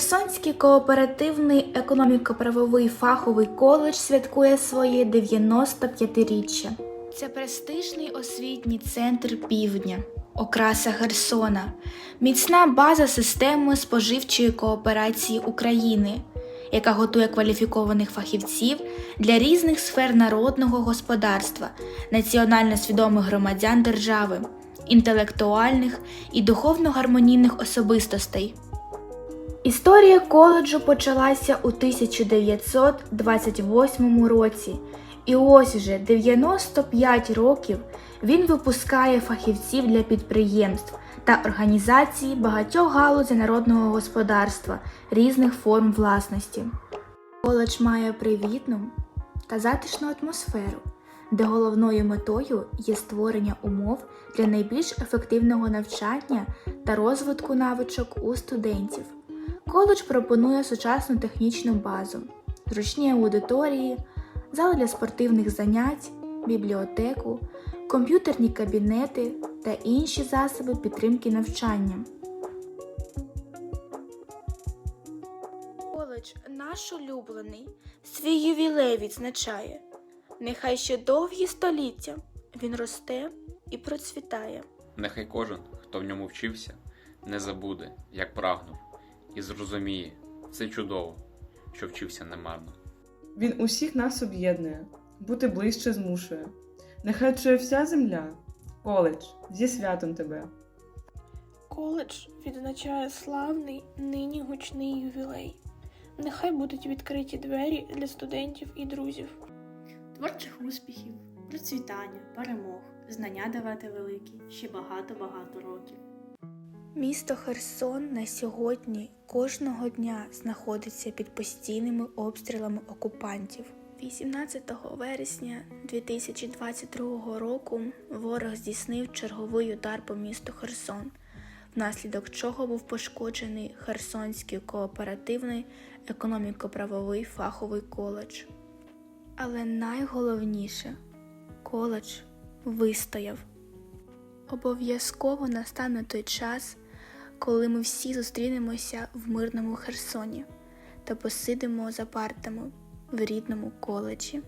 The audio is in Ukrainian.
Херсонський кооперативний економіко-правовий фаховий коледж святкує своє 95-річчя. Це престижний освітній центр півдня, окраса Херсона, міцна база системи споживчої кооперації України, яка готує кваліфікованих фахівців для різних сфер народного господарства, національно свідомих громадян держави, інтелектуальних і духовно гармонійних особистостей. Історія коледжу почалася у 1928 році, і ось вже 95 років він випускає фахівців для підприємств та організацій багатьох галузей народного господарства різних форм власності. Коледж має привітну та затишну атмосферу, де головною метою є створення умов для найбільш ефективного навчання та розвитку навичок у студентів. Коледж пропонує сучасну технічну базу, зручні аудиторії, зали для спортивних занять, бібліотеку, комп'ютерні кабінети та інші засоби підтримки навчання. Коледж наш улюблений свій ювілей відзначає. Нехай ще довгі століття він росте і процвітає. Нехай кожен, хто в ньому вчився, не забуде, як прагнув, і зрозуміє, це чудово, що вчився немарно. Він усіх нас об'єднує, бути ближче змушує. Нехай чує вся земля, коледж, зі святом тебе. Коледж відзначає славний нині гучний ювілей. Нехай будуть відкриті двері для студентів і друзів. Творчих успіхів, процвітання, перемог, знання давати великі ще багато-багато років. Місто Херсон на сьогодні кожного дня знаходиться під постійними обстрілами окупантів. 18 вересня 2022 року ворог здійснив черговий удар по місту Херсон, внаслідок чого був пошкоджений Херсонський кооперативний економіко-правовий фаховий коледж. Але найголовніше коледж вистояв. Обов'язково настане той час, коли ми всі зустрінемося в мирному Херсоні та посидимо за партами в рідному коледжі.